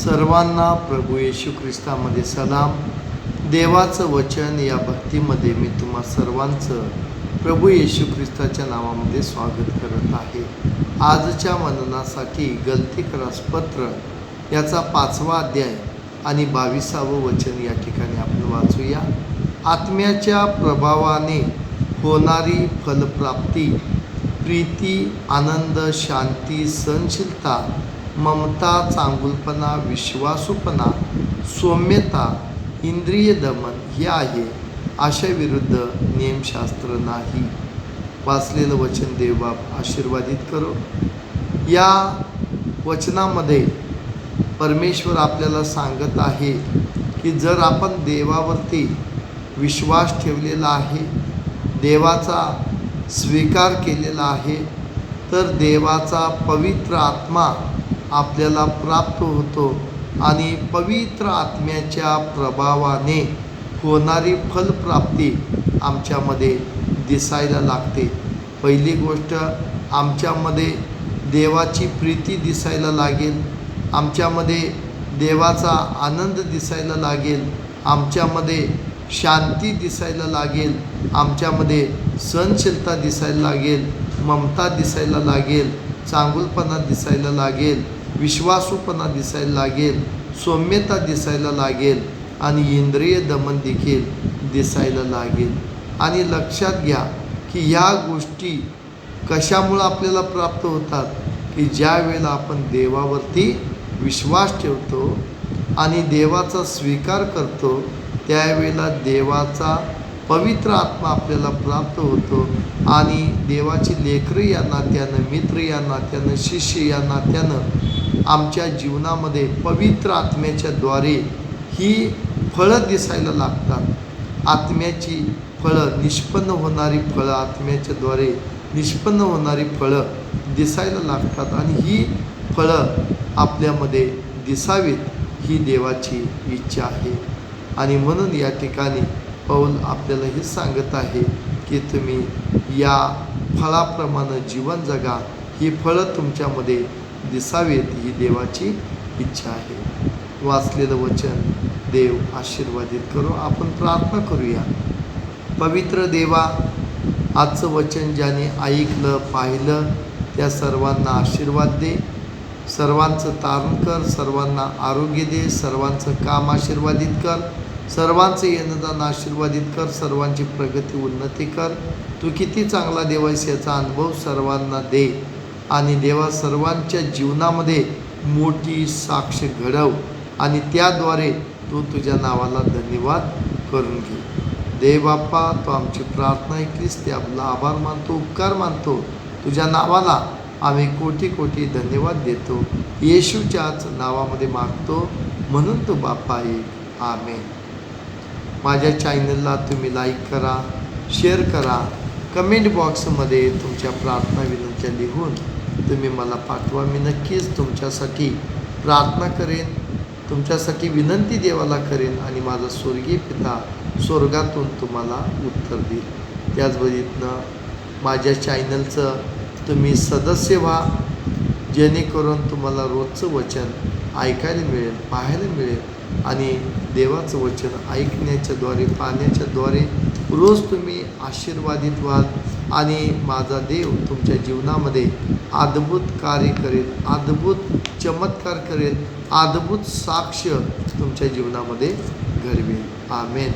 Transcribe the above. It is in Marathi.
सर्वांना प्रभू येशू ख्रिस्तामध्ये सलाम. देवाचं वचन या भक्तीमध्ये मी तुम्हा सर्वांचं प्रभू येशू ख्रिस्ताच्या नावामध्ये स्वागत करत आहे. आजच्या मननासाठी गलती पत्र याचा पाचवा अध्याय आणि बावीसावं वचन या ठिकाणी आपण वाचूया. आत्म्याच्या प्रभावाने होणारी फलप्राप्ती प्रीती आनंद शांती सहनशीलता ममता चांगुलपणा विश्वासूपणा सौम्यता इंद्रिय दमन हे आहे. अशा विरुद्ध नियमशास्त्र नाही. वाचलेलं वचन देवबाब आशीर्वादित करो. या वचनामध्ये परमेश्वर आपल्याला सांगत आहे की जर आपण देवावरती विश्वास ठेवलेला आहे देवाचा स्वीकार केलेला आहे तर देवाचा पवित्र आत्मा आपल्याला प्राप्त होतो आणि पवित्र आत्म्याच्या प्रभावाने होणारी फलप्राप्ती आमच्यामध्ये दिसायला लागते. पहिली गोष्ट आमच्यामध्ये देवाची प्रीती दिसायला लागेल. आमच्यामध्ये देवाचा आनंद दिसायला लागेल. आमच्यामध्ये शांती दिसायला लागेल. आमच्यामध्ये सहनशीलता दिसायला लागेल. ममता दिसायला लागेल. चांगुलपणा दिसायला लागेल. विश्वासूपणा दिसायला लागेल सौम्यता दिसायला लागेल आणि इंद्रिय दमन देखील दिसायला लागेल. आणि लक्षात घ्या की ह्या गोष्टी कशामुळं आपल्याला प्राप्त होतात? की ज्या वेळेला आपण देवावरती विश्वास ठेवतो आणि देवाचा स्वीकार करतो त्यावेळेला देवाचा पवित्र आत्मा आपल्याला प्राप्त होतो. आणि देवाची लेकरं या नात्यानं मित्र या नात्यानं शिष्य या नात्यानं आमच्या जीवनामध्ये पवित्र आत्म्याच्या द्वारे ही फळं दिसायला लागतात. आत्म्याची फळं निष्पन्न होणारी फळं आत्म्याच्याद्वारे निष्पन्न होणारी फळं दिसायला लागतात. आणि ही फळं आपल्यामध्ये दिसावीत ही देवाची इच्छा आहे. आणि म्हणून या ठिकाणी पौल आपल्याला हे सांगत आहे की तुम्ही या फळाप्रमाणे जीवन जगा. ही फळं तुमच्यामध्ये दिसावीत ही देवाची इच्छा आहे. वाचलेलं वचन देव आशीर्वादित करू आपण प्रार्थना करूया. पवित्र देवा आजचं वचन ज्याने ऐकलं पाहिलं त्या सर्वांना आशीर्वाद दे. सर्वांचं तारण कर सर्वांना आरोग्य दे सर्वांचं काम आशीर्वादित कर. सर्वांचं येणदान आशीर्वादित कर सर्वांची प्रगती उन्नती कर. तू किती चांगला देव आहेस याचा अनुभव सर्वांना दे. आणि देवा सर्वांच्या जीवनामध्ये मोठी साक्ष घडव. आणि त्याद्वारे तू तुझ्या नावाला धन्यवाद करून घे. देव बाप्पा तो आमची प्रार्थना ऐकलीस ते आपला आभार मानतो उपकार मानतो. तुझ्या नावाला आम्ही कोटी कोटी धन्यवाद देतो. येशूच्याच नावामध्ये मागतो. म्हणून तो बाप्पा एक आमेन. माझ्या चॅनलला तुम्ही लाईक करा शेअर करा. कमेंट बॉक्समध्ये तुमच्या प्रार्थना विनंत्या लिहून तुम्ही मला पाठवा. मी नक्कीच तुमच्यासाठी प्रार्थना करेन तुमच्यासाठी विनंती देवाला करेन आणि माझा स्वर्गीय पिता स्वर्गातून तुम्हाला उत्तर देईल. त्याचबरीतनं माझ्या चॅनलचं तुम्ही सदस्य व्हा जेणेकरून तुम्हाला रोजचं वचन ऐकायला मिळेल पाहायला मिळेल. आणि देवाचं वचन ऐकण्याच्याद्वारे पाहण्याच्याद्वारे रोज तुम्ही आशीर्वादित व्हाल आणि माझा देव तुमच्या जीवनामध्ये अद्भुत कार्य करेल अद्भुत चमत्कार करेल अद्भुत साक्ष तुमच्या जीवनामध्ये घडवेल. आमेन.